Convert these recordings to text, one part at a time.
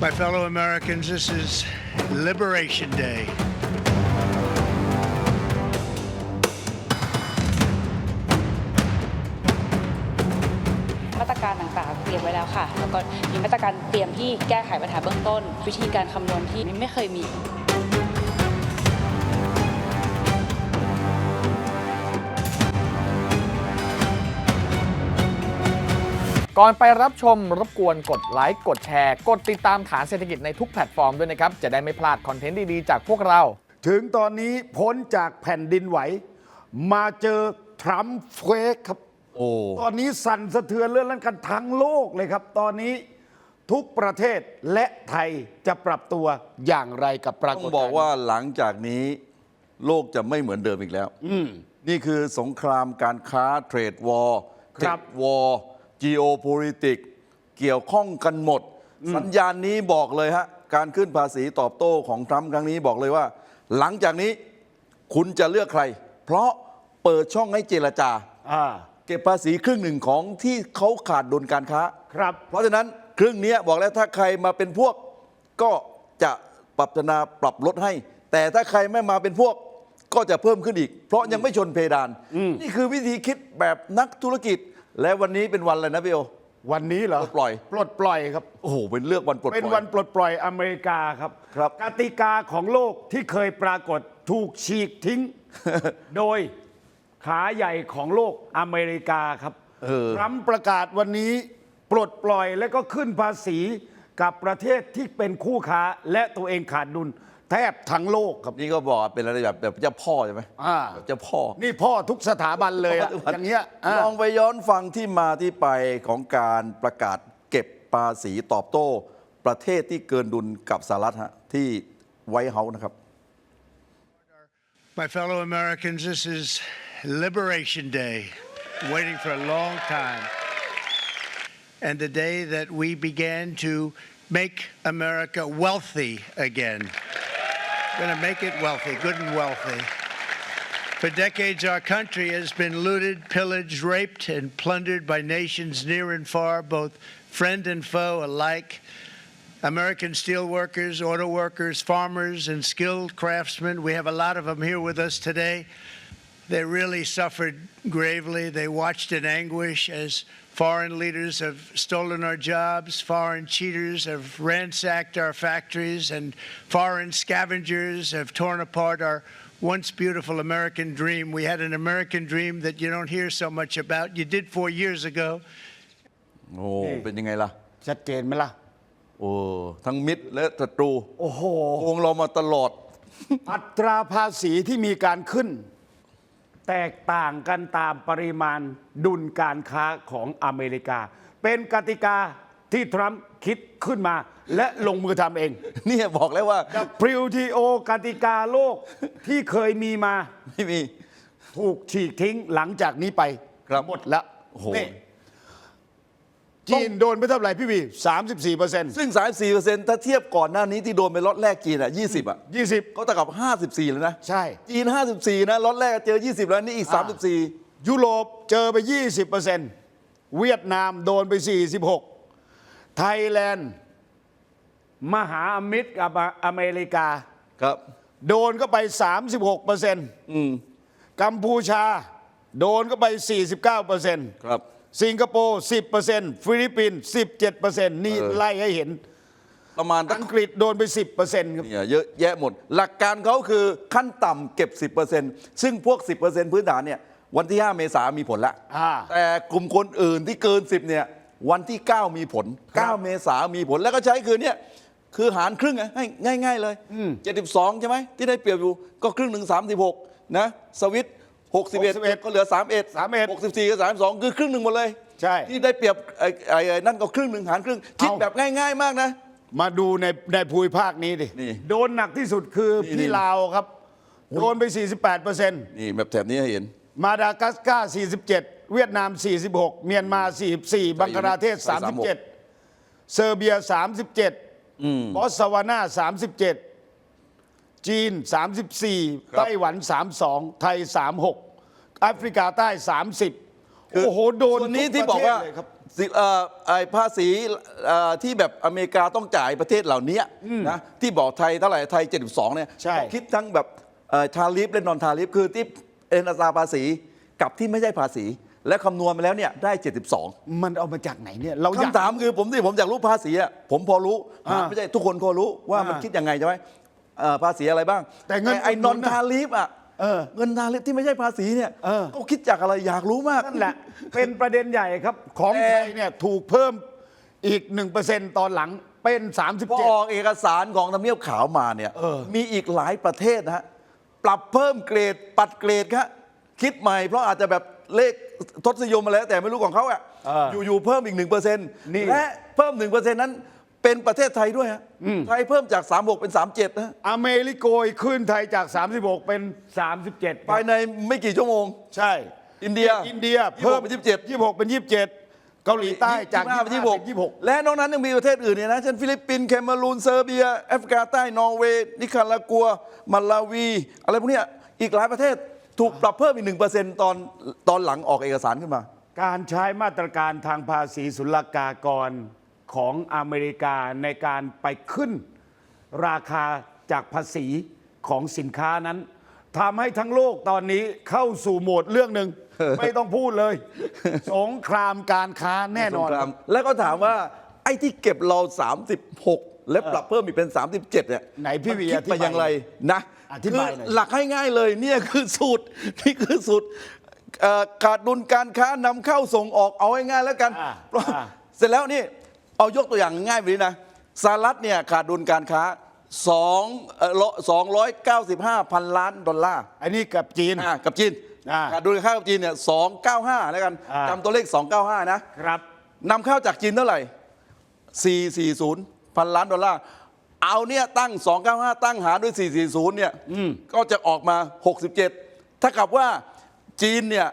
My fellow Americans, this is Liberation Day. มาตรการต่างๆ เตรียมไว้แล้วค่ะ แล้วก็มีมาตรการเตรียมที่แก้ไขปัญหาเบื้องต้น วิธีการคำนวณที่ไม่เคยมี ก่อนไปรับชมรบกวนกดไลค์กดแชร์ กดติดตามฐานเศรษฐกิจในทุกแพลตฟอร์มด้วยนะครับ จะได้ไม่พลาดคอนเทนต์ดีๆจากพวกเรา ถึงตอนนี้พ้นจากแผ่นดินไหว มาเจอทรัมป์เฟกครับ โอ้ ตอนนี้สั่นสะเทือนเรื่องนั้นกันทั้งโลกเลยครับ ตอนนี้ทุกประเทศและไทยจะปรับตัวอย่างไรกับปราต้กอฏงบอกการณ์ว่าหลังจากนี้โลกจะไม่เหมือนเดิมอีกแล้วนี่คือสงครามการค้าเทรดวอร์เทรดวอร์ geopolitics เกี่ยวข้องกันหมด สัญญาณนี้บอกเลยฮะ การขึ้นภาษีตอบโต้ของทรัมป์ครั้งนี้บอกเลยว่า หลังจากนี้คุณจะเลือกใคร เพราะเปิดช่องให้เจรจา อ่า เก็บภาษีครึ่งหนึ่งของที่เขาขาดดุลการค้า ครับ เพราะฉะนั้นครึ่งเนี้ยบอกแล้วถ้าใครมาเป็นพวก ก็จะปรับนาปรับลดให้ แต่ถ้าใครไม่มาเป็นพวก ก็จะเพิ่มขึ้นอีก เพราะยังไม่ชนเพดาน นี่คือวิธีคิดแบบนักธุรกิจ และวันนี้เป็นวันอะไรนะพี่โอ วันนี้เหรอปลดปล่อย ปลดปล่อยครับ โอ้โหเป็นเลือกวันปลดปล่อย เป็นวันปลดปล่อยอเมริกาครับครับ กติกาของโลกที่เคยปรากฏถูกฉีกทิ้ง โดยขาใหญ่ของโลกอเมริกาครับเออ ทรัมป์ประกาศวันนี้ ปลดปล่อยและก็ขึ้นภาษีกับประเทศที่เป็นคู่ค้าและตัวเองขาดดุล แทบทั้งโลกครับ นี่ก็บอกว่าเป็นอะไรแบบแบบเจ้าพ่อใช่ไหมอ่า แบบเจ้าพ่อ นี่พ่อทุกสถาบันเลยอะอย่างเงี้ยอ่าลองไปย้อนฟังที่มาที่ไปของการประกาศเก็บภาษีตอบโต้ ประเทศที่เกินดุลกับสหรัฐฮะที่ไวท์เฮาส์นะครับ My fellow Americans, this is Liberation Day, waiting for a long time. And the day that we began to make America wealthy again. Going to make it wealthy, good and wealthy. For decades, our country has been looted, pillaged, raped, and plundered by nations near and far, both friend and foe alike. American steel workers, auto workers, farmers, and skilled craftsmen. We have a lot of them here with us today. They really suffered gravely. They watched in anguish as foreign leaders have stolen our jobs, foreign cheaters have ransacked our factories, and foreign scavengers have torn apart our once beautiful American dream. We had an American dream that you don't hear so much about. You did four years ago. โอ้เป็นยังไงล่ะ ชัดเจนไหมล่ะ โอ้ทั้งมิตรและศัตรู โอ้โห โกงเรามาตลอด อัตราภาษีที่มีการขึ้น แตกต่างกันตามปริมาณดุลการค้าของอเมริกา เป็นกติกาที่ทรัมป์คิดขึ้นมา และลงมือทำเองเนี่ยบอกแล้วว่า WTO กติกาโลกที่เคยมีมา ไม่มี ถูกฉีกทิ้งหลังจากนี้ไปครับหมดแล้วโอ้โหนี่ จีนโดนไปเท่าไหร่พี่วี34เปอร์เซ็นต์ซึ่ง 34ถ้าเทียบก่อนหน้านี้ที่โดนไปล็อตแรกจีนอะ20 อะ20ก็เท่ากับ 54 แล้วนะ ใช่ จีน 54 นะล็อตแรกเจอ 20 แล้วนี่อีกอ่า34 ยุโรปเจอไป20เปอร์เซ็นต์เวียดนามโดนไป46ไทยแลนด์มหาอมิตรกับอเมริกา ครับ โดนก็ไป 36เปอร์เซ็นต์อืมกัมพูชา โดนก็ไป 49เปอร์เซ็นต์ครับ สิงคโปร์10เปอร์เซ็นต์ฟิลิปปินส์17เปอร์เซ็นต์นี่เออไล่ให้เห็น ประมาณตั้อังงกฤษโดนไป 10เปอร์เซ็นต์ครับ เนี่ยเยอะแยะหมด หลักการเขาคือขั้นต่ำเก็บ 10%ซึ่งพวก 10%พื้นฐานเนี่ยวันที่ 5 เมษายนมีผลแล้วอ่า แต่กลุ่มคนอื่นที่เกิน 10เนี่ยวันที่ 9 มีผลครับ9เมษายนมีผลแล้วก็ใช้คือเนี่ยคือหารครึ่งไงให้ง่าย ๆ เลย 72 ใช่ไหมที่ได้เปรียบอยู่ก็ครึ่งหนึ่ง36นะสวิต 61 ก็เหลือ 31 31 64 กับ 32 คือครึ่งหนึ่งหมดเลย ใช่ ที่ได้เปรียบไอ้ไอ้ไอ้นั่นก็ครึ่งหนึ่งหารครึ่งคิดเอา แบบง่าย ๆ มากนะ มาดูในในภูมิภาคนี้ดิ นี่โดนหนักที่สุดคือนี่พี่นี่ลาวครับ โดนไป 48เปอร์เซ็นต์นี่แบบแถบนี้ให้เห็นมาดากัสการ์47 เวียดนาม 46 เมียนมา 44 บังกลาเทศใส่36 37 เซอร์เบีย 37 บอตสวานา 37 จีน 34 ไต้หวัน 32 ไทย 36แอฟริกาใต้ 30คือโอ้โห โดนส่วนนี้ทุกที่บอกว่าประเทศเลยครับ สิเอ่อไอ้ภาษีเอ่อที่แบบอเมริกาต้องจ่ายประเทศเหล่านี้นะที่บอกไทยเท่าไหร่ไทย 72เนี่ยใช่ต้องคิดทั้งแบบทาริฟและนอนทาริฟคือที่เป็นอัตราภาษีกับที่ไม่ใช่ภาษี และคำนวณมาแล้วเนี่ยได้ 72 มันเอามาจากไหนเนี่ย เราอยาก คำถามคือผมที่ผมอยากรู้ภาษีอะผมพอรู้อ่าไม่ใช่ทุกคนก็รู้ว่ามันอ่าคิดยังไงใช่ไหม เอ่อภาษีอะไรบ้างแต่เงินไอ้อุดหนนุอนนน่ะทาริฟอะเออเงินทาริฟที่ไม่ใช่ภาษีเนี่ยเออเขาคิดจากอะไรอยากรู้มาก นั่นแหละ เป็นประเด็นใหญ่ครับ ของแต่ไทยเนี่ยถูกเพิ่มอีก 1%ตอนหลังเป็น พอออกเอกสารของทำเนียบขาวมาเนี่ยเออ มีอีกหลายประเทศนะฮะปรับเพิ่มเกรดปัดเกรดครับคิดใหม่เพราะอาจจะแบบเลขทศนิยมมาแล้วแต่ไม่รู้ของเขาอะเอออยู่ๆเพิ่มอีกหนึ่งเปอร์เซ็นต์นี่ และเพิ่มหนึ่งเปอร์เซ็นต์นั้น เป็นประเทศไทยด้วยฮะไทยเพิ่มจาก 36 เป็น 37นะฮะ17อเมริโกยขึ้นไทยจาก 36 เป็น 37ภายในไม่กี่ชั่วโมง ใช่ อินเดียอินเดียเพิ่ม26เป็น 27 26 เป็น 27 เกาหลีใต้จาก25เป็น25เป็น26 และนอกนั้นยังมีประเทศอื่นเนี่ยนะ เช่นฟิลิปปินส์เคมารูนเซอร์เบีย แอฟริกาใต้ นอร์เวย์ นิคารากัว มาลาวี อะไรพวกเนี้ยอีกหลายประเทศถูกปรับเพิ่มอีกหนึ่งเปอร์เซ็นต์ตอนตอนหลังออกเอกสารขึ้นมา การใช้มาตรการทางภาษีศุลกากร ของอเมริกาในการไปขึ้น ราคาจากภาษีของสินค้านั้นทำให้ทั้งโลกตอนนี้เข้าสู่โหมดเรื่องหนึ่ง ไม่ต้องพูดเลย สงครามการค้าแน่นอนสงครามแล้วก็ถามว่า ไอ้ที่เก็บเรา 36 และปรับเพิ่มอีกเป็น 37 เนี่ยไหนพี่วีมัคิดอธิบายไปอย่างไรนะอธิบายคือหน่อยหลักให้ง่ายเลยเนี่ยคือสูตรนี่คือสูตรเอ่อขาดดุลการค้านำเข้าส่งออกเอาง่ายๆแล้วกันอ่าเพราะอ่าเสร็จแล้วนี่ เอายกตัวอย่างง่ายไปนี้นะสหรัฐเนี่ยขาดดุลการค้า2เอ่อ295พันล้านดอลลาร์อันนี้กับจีนอ่ากับจีนอ่าขาดดุลการค้ากับจีนเนี่ย295แล้วกันอ่าจำตัวเลข 295 นะครับนำเข้าจากจีนเท่าไหร่ 440 พันล้านดอลลาร์เอาเนี่ยตั้ง 295 ตั้งหารด้วย 440 เนี่ยก็จะออกมา 67 ถ้ากับว่าจีนเนี่ย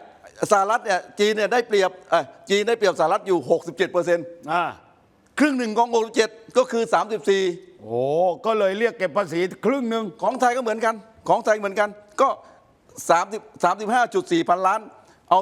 สหรัฐเนี่ยจีนเนี่ยได้เปรียบเอ่อจีนได้เปรียบสหรัฐอยู่ 67เปอร์เซ็นต์อ่า ครึ่งหนึ่งของ67ก็คือ 34 โอ้ก็เลยเรียกเก็บภาษีครึ่งหนึ่งของไทยก็เหมือนกัน ของไทยเหมือนกันก็ 30 35.4 พันล้าน เอา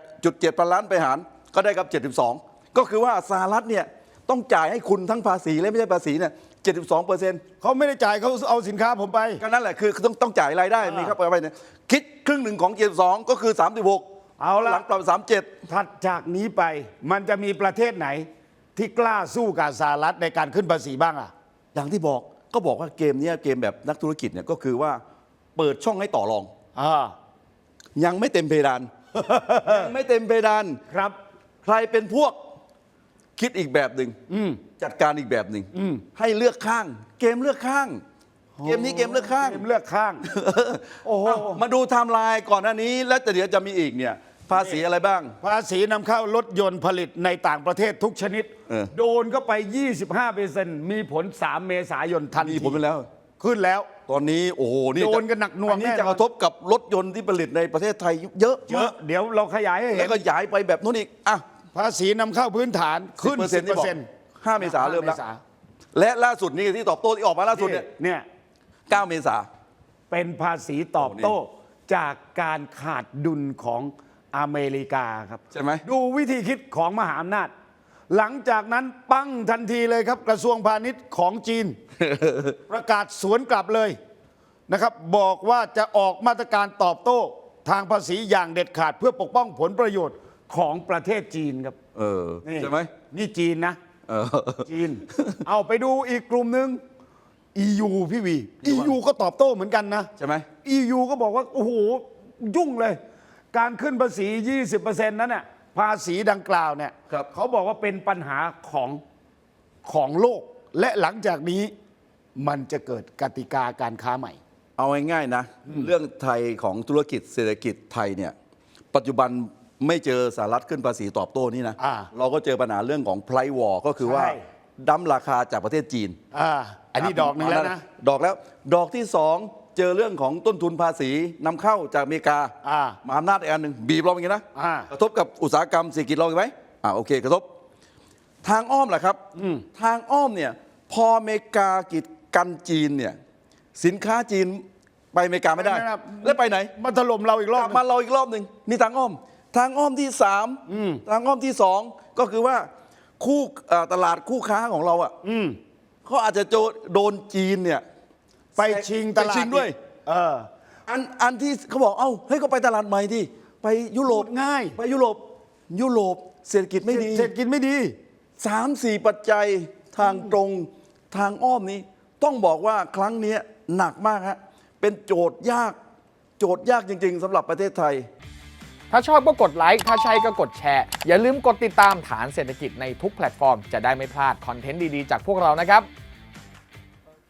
48.7 พันล้านไปหาร ก็ได้กับ 72 ก็คือว่าสหรัฐเนี่ยต้องจ่ายให้คุณทั้งภาษีและไม่ใช่ภาษีเนี่ย72เปอร์เซ็นต์เขาไม่ได้จ่ายเขาเอาสินค้าผมไป ก็นั่นแหละคือต้องต้องจ่ายรายได้อ่ามีมีครับไปเนี่ยคิดครึ่งหนึ่งของ 72 ก็คือ 36 เอาละหลังปรับ 37 ถัดจากนี้ไปมันจะมีประเทศไหน ที่กล้าสู้กับสหรัฐในการขึ้นภาษีบ้างอะ อย่างที่บอกก็บอกว่าเกมเนี้ยเกมแบบนักธุรกิจเนี่ยก็คือว่าเปิดช่องให้ต่อรอง อ่า ยังไม่เต็มเพดาน ยังไม่เต็มเพดาน ครับ ใครเป็นพวกคิดอีกแบบหนึ่งจัดการอีกแบบหนึ่งให้เลือกข้าง เกมเลือกข้าง เกมนี้เกมเลือกข้าง เกมเลือกข้าง โอ้โหเอ้ามาดูไทม์ไลน์ก่อนหน้านี้ แล้วแต่เดี๋ยวจะมีอีกเนี่ย ภาษีอะไรบ้าง ภาษีนำเข้ารถยนต์ผลิตในต่างประเทศทุกชนิด เออ โดนก็ไป 25เปอร์เซ็นต์มีผล 3 เมษายนทันมีทีผลไปแล้ว ขึ้นแล้ว ตอนนี้โอ้โหนี่โดนกันหนักหน่วงอันี้แน่นอน จะกระทบกับรถยนต์ที่ผลิตในประเทศไทยเยอะเยอะเดี๋ยวเราขยายให้เห็แล้นวก็ย้ายไปแบบนู้นอีกอะภาษีนำเข้าพื้นฐานขึ้น 10% 10%ที่บอกห้าเมษาเริ่มแล้ว และล่าสุดนี่ที่ตอบโต้ที่ออกมาล่าสุดเนี่ยเนี่ย9เมษา เป็นภาษีตอบโต้จากการขาดดุลของ อเมริกาครับ ใช่ไหม ดูวิธีคิดของมหาอำนาจ หลังจากนั้นปั้งทันทีเลยครับ กระทรวงพาณิชย์ของจีน ประกาศสวนกลับเลยนะครับ บอกว่าจะออกมาตรการตอบโต้ทางภาษีอย่างเด็ดขาดเพื่อปกป้องผลประโยชน์ของประเทศจีนครับ เออ นี่ใช่ไหมนี่จีนนะ เออ จีน เอาไปดูอีกกลุ่มหนึ่ง EU พี่วี EU ก็ตอบโต้เหมือนกันนะ ใช่ไหม EU ก็บอกว่า โอ้โห ยุ่งเลย การขึ้นภาษี 20%นั้นน่ะภาษีดังกล่าวเนี่ยครับ เขาบอกว่าเป็นปัญหาของของโลก และหลังจากนี้มันจะเกิดกติกาการค้าใหม่ เอาง่ายๆนะ เรื่องไทยของธุรกิจเศรษฐกิจไทยเนี่ยปัจจุบันไม่เจอสหรัฐขึ้นภาษีตอบโต้นี่นะ อ่าเราก็เจอปัญหาเรื่องของไพรวอร์ก็คือว่าใช่ ดั้มราคาจากประเทศจีน อ่าอันนี้ดอกหนึ่งแล้วนะ ดอกแล้วดอกที่สอง เจอเรื่องของต้นทุนภาษีนำเข้าจากอเมริกาอ่า มาอำนาจอีกอันหนึ่งบีบเราอย่างนี้นะ อ่า กระทบกับอุตสาหกรรมเศรษฐกิจเราอีกไหมอ่าโอเคกระทบ ทางอ้อมแหละครับทางอ้อมเนี่ยพออเมริกากีดกันจีนเนี่ยสินค้าจีนไปอเมริกาไม่ได้ ไม่ได้ครับ แล้วไปไหนมาถล่มเราอีกรกอบลับหนึ่งมาเราอีกรอบหนึ่งนี่ทางอ้อม ทางอ้อมที่สามทางอ้อมที่สองก็คือว่าคู่เอ่อตลาดคู่ค้าของเราอะอืม เขาอาจจะโจโดนจีนเนี่ย ไปชิงตลาดไปชิงด้วยอีกเออ อันอันที่เขาบอกเอ้าเฮ้ยก็ไปตลาดใหม่ที่ไปยุโรปง่าย ไปยุโรปยุโรปเศรษฐกิจไม่ดีเศรษฐกิจไม่ดีสามสี่ปัจจัยทางตรงทางอ้อมนี้ ต้องบอกว่าครั้งเนี้ยหนักมากฮะเป็นโจทย์ยาก โจทย์ยากจริง ๆสำหรับประเทศไทย ถ้าชอบก็กดไลค์ถ้าใช่ก็กดแชร์ อย่าลืมกดติดตามฐานเศรษฐกิจในทุกแพลตฟอร์ม จะได้ไม่พลาดคอนเทนต์ดี ๆ จากพวกเรานะครับ